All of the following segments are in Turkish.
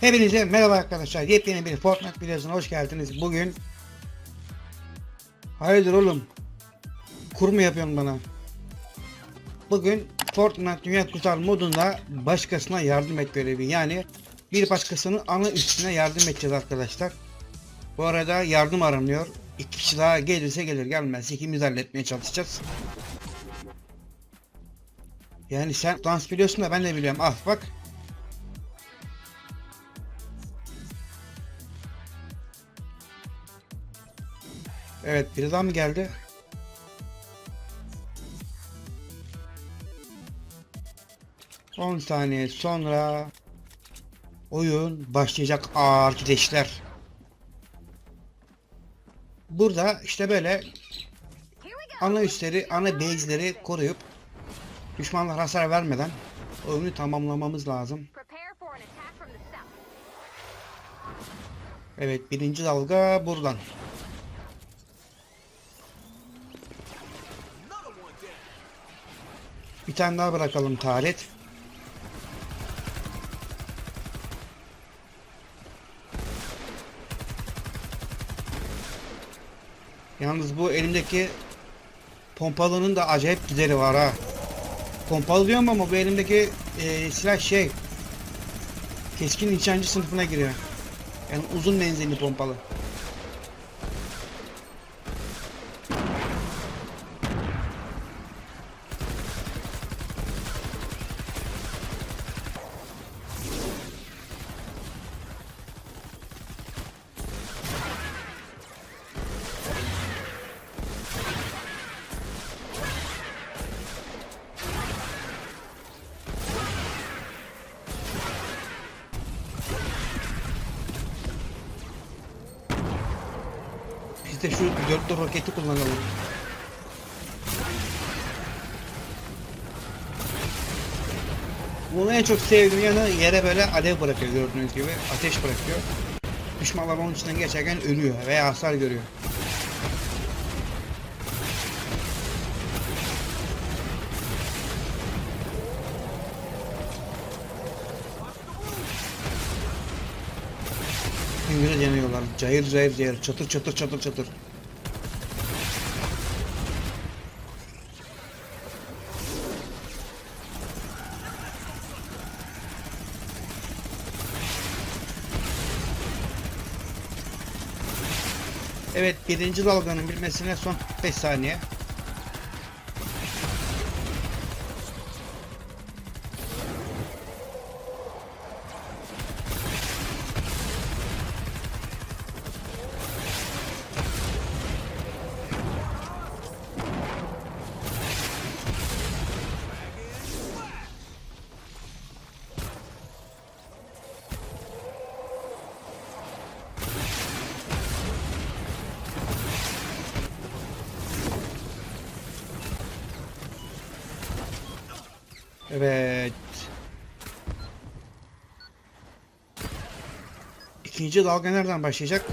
Hepinize merhaba arkadaşlar. Yepyeni bir Fortnite videosuna hoş geldiniz. Bugün Hayırdır oğlum? Kur mu yapıyorsun bana? Bugün Fortnite Dünya Kurtar modunda başkasına yardım et görevi. Yani bir başkasının ana üstüne yardım edeceğiz arkadaşlar. Bu arada yardım aranıyor. İki kişi daha gelirse gelir gelmezse ikimiz halletmeye çalışacağız. Yani sen dans biliyorsun da ben de biliyorum. Ah bak. Evet biri daha mı geldi? On saniye sonra oyun başlayacak arkadaşlar. Burada işte böyle ana üsleri, ana base'leri koruyup düşmanlar hasar vermeden oyunu tamamlamamız lazım. Evet birinci dalga buradan. Bir tane daha bırakalım taret. Yalnız bu elimdeki pompalının da acayip gideri var ha. Pompalı diyorum ama bu elimdeki e, silah şey keskin nişancı sınıfına giriyor. Yani uzun menzilli pompalı. Biz de şu dörtlü roketi kullanalım. Bunu en çok sevdiğim yanı yere böyle alev bırakıyor gördüğünüz gibi. Ateş bırakıyor. Düşmanlar onun içinden geçerken ölüyor veya hasar görüyor. En güzel yanıyorlar. Cayır cayır cayır. Çatır çatır çatır çatır. Evet birinci dalganın bilmesine son 5 saniye. Evet. İkinci dalga nereden başlayacak?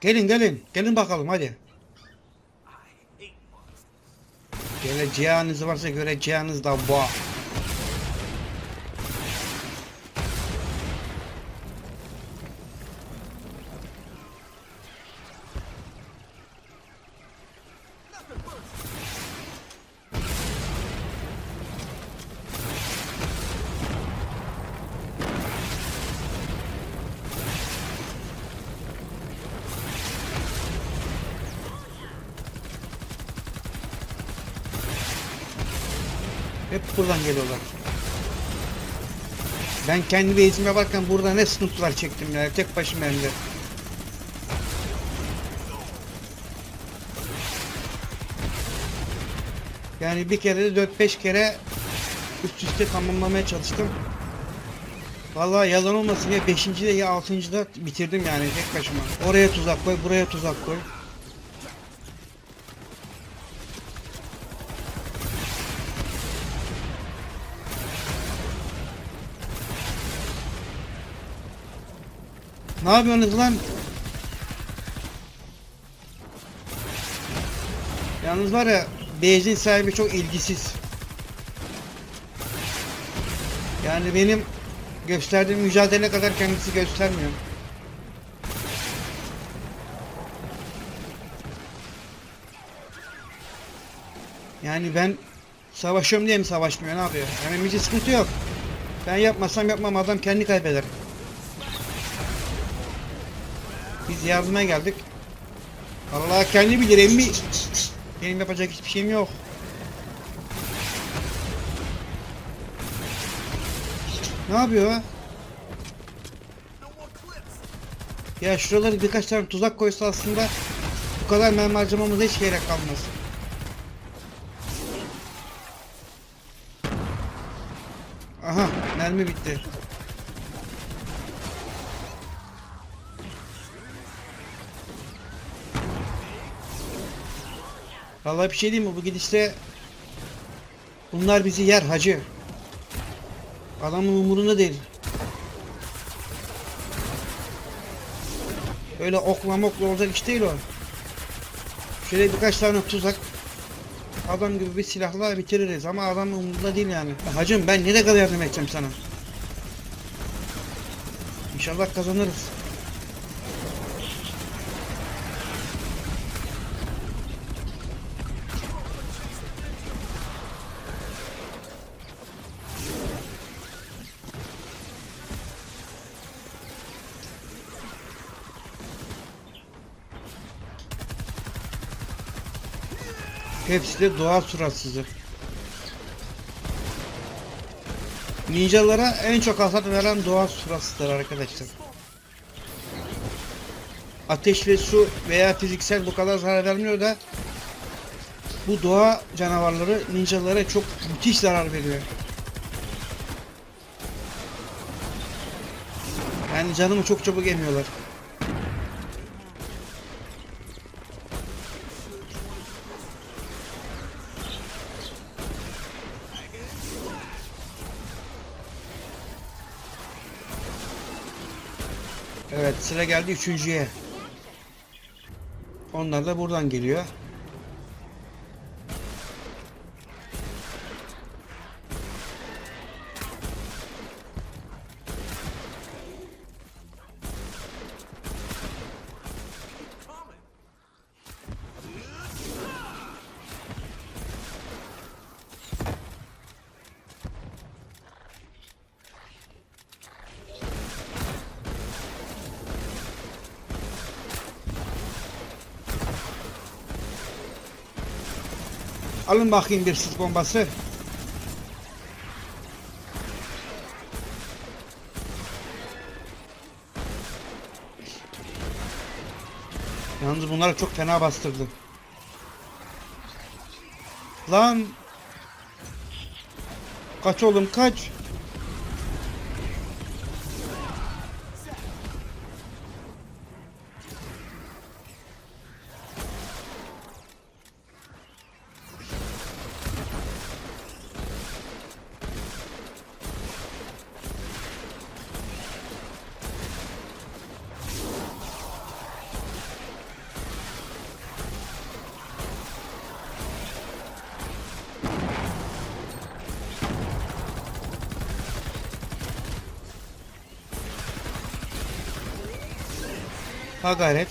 Gelin gelin. Gelin bakalım hadi. Geleceğiniz varsa göreceğiniz da bu. Hep buradan geliyorlar. Ben kendi base'ime bakarken burada ne sınıflar çektim ya tek başıma hem. Yani bir kere de 4-5 kere üst üste tamamlamaya çalıştım. Vallahi yalan olmasın ya 5. de ya 6. da bitirdim yani tek başıma. Oraya tuzak koy, buraya tuzak koy. Ne yapıyorsunuz lan? Yalnız var ya Beyaz'in sahibi çok ilgisiz. Yani benim Gösterdiği mücadele kadar kendisi göstermiyor. Yani ben savaşıyorum diye mi savaşmıyor ne yapıyor? Yani bir sıkıntı yok. Ben yapmasam yapmam adam kendi kaybeder. Biz yardıma geldik. Allah kendi bilir emmi. Benim yapacak hiçbir şeyim yok. Ne yapıyor? Ya şuraları birkaç tane tuzak koysa aslında bu kadar mermi harcamamıza hiç gerek kalmaz. Aha mermi bitti. Vallahi bir şey diyeyim mi bu gidişte bunlar bizi yer hacı. Adamın umurunda değil. Öyle okla mokla olacak iş değil o. Şöyle birkaç tane tuzak adam gibi bir silahla bitiririz ama adam umurunda değil yani. Hacım ben nereye kadar yardım edeceğim sana? İnşallah kazanırız. Hepsi de doğal suratsızı. Ninjalara en çok hasar veren doğal suratsızlar arkadaşlar. Ateş ve su veya fiziksel bu kadar zarar vermiyor da bu doğa canavarları ninjalara çok müthiş zarar veriyor. Yani canımı çok çabuk emiyorlar. Evet sıra geldi üçüncüye. Onlar da buradan geliyor. Alın bakayım bir sis bombası. Yalnız bunlar çok fena bastırdı. Lan! Kaç oğlum kaç! Ha gayret.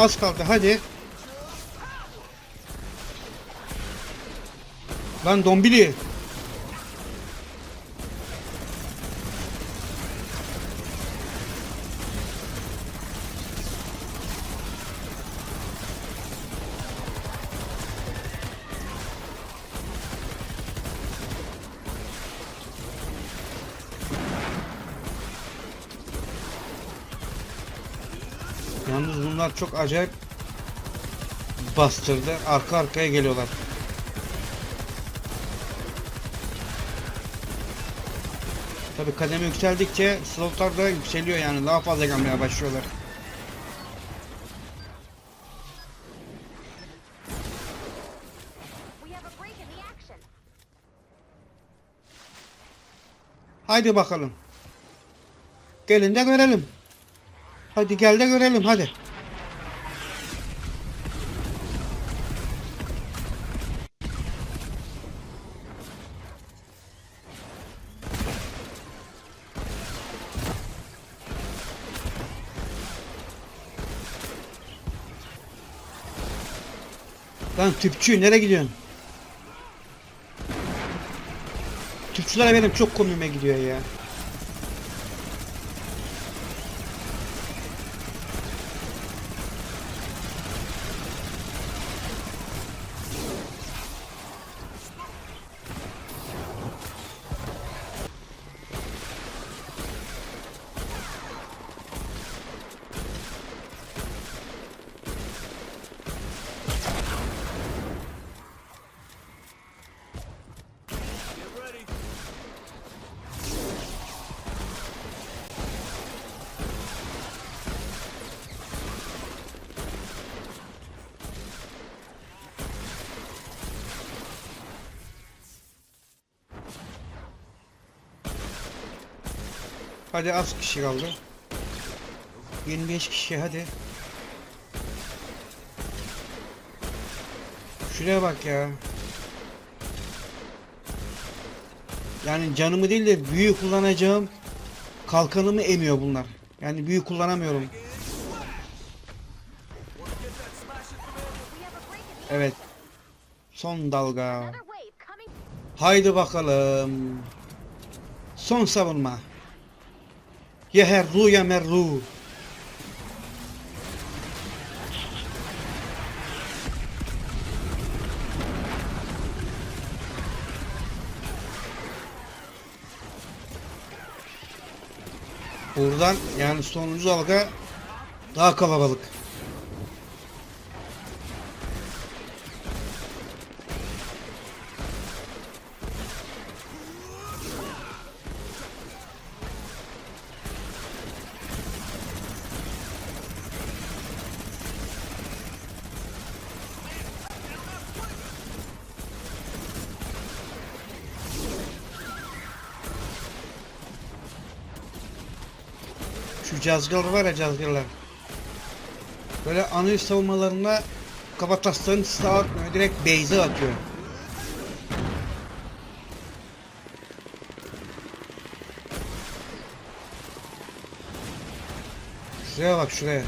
Az kaldı hadi. Lan dombili. Yalnız bunlar çok acayip bastırdı. Arka arkaya geliyorlar. Tabi kademe yükseldikçe slotlar da yükseliyor yani daha fazla gelmeye başlıyorlar. Haydi bakalım. Gelin de görelim. Hadi gel de görelim hadi. Lan tüpçü nereye gidiyorsun? Tüpçüler benim çok komime gidiyor ya. Hadi az kişi kaldı. 25 kişi hadi. Şuraya bak ya. Yani canımı değil de büyü kullanacağım. Kalkanımı emiyor bunlar. Yani büyü kullanamıyorum. Evet. Son dalga. Haydi bakalım. Son savunma. Ya herru ya merru. Buradan yani sonuncu dalga daha kalabalık. Şu cazgırlar var ya cazgırlar. Böyle anı savunmalarında kafataslarını sağa atmıyor. Direkt base'e atıyor. Şuraya bak şuraya.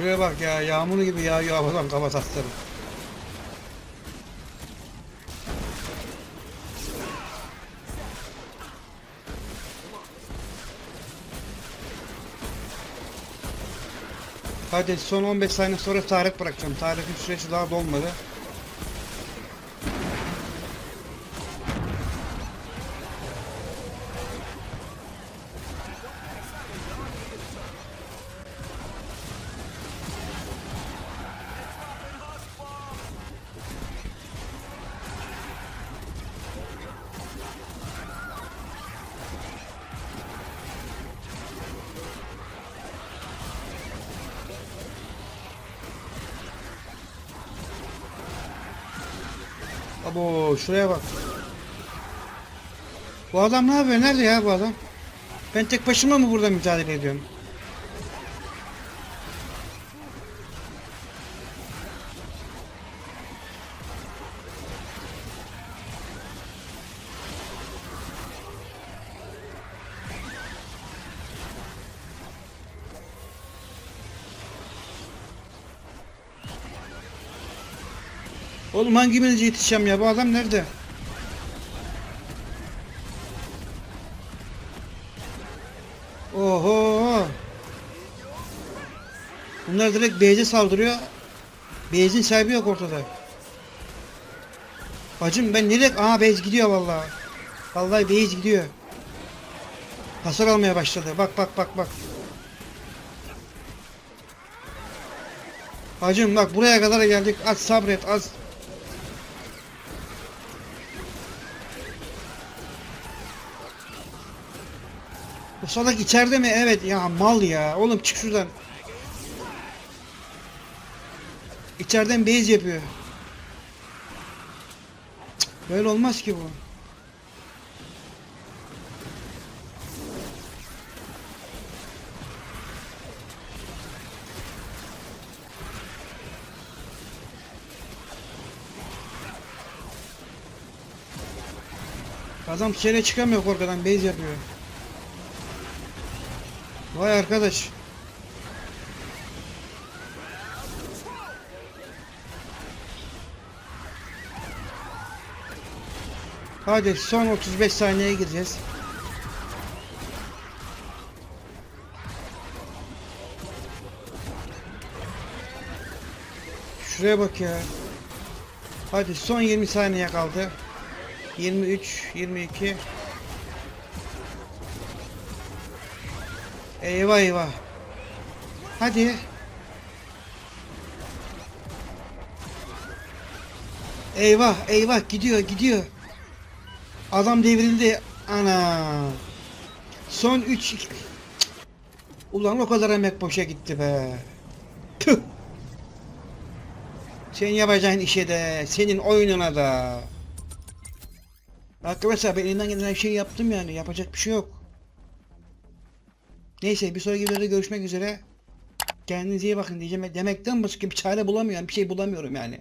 Şuraya bak ya yağmur gibi yağıyor havadan kafatasları. Hadi son 15 saniye sonra tarih bırakacağım. Tarihin süresi daha dolmadı. Abo şuraya bak. Bu adam ne yapıyor? Nerede ya bu adam? Ben tek başıma mı burada mücadele ediyorum? Oğlum hangi yetişeceğim ya? Bu adam nerede? Oho! Bunlar direkt base'e saldırıyor. Base'in sahibi yok ortada. Bacım ben nereye... Aa base gidiyor vallahi. Vallahi base gidiyor. Hasar almaya başladı. Bak bak bak bak. Hacım bak buraya kadar geldik. Az sabret az. Salak içeride mi? Evet ya mal ya. Oğlum çık şuradan. İçeriden base yapıyor. Böyle olmaz ki bu. Adam dışarıya çıkamıyor korkudan base yapıyor. Vay arkadaş. Hadi son 35 saniyeye gireceğiz. Şuraya bak ya. Hadi son 20 saniye kaldı. 23, 22. Eyvah eyvah. Hadi. Eyvah eyvah gidiyor gidiyor. Adam devrildi. Ana. Son 3 Ulan o kadar emek boşa gitti be. Tüh. Senin yapacağın işe de, senin oyununa da. Arkadaşlar ben elimden gelen her şeyi yaptım yani. Yapacak bir şey yok. Neyse bir sonraki videoda görüşmek üzere. Kendinize iyi bakın diyeceğim. Demekten başka bir çare bulamıyorum. Bir şey bulamıyorum yani.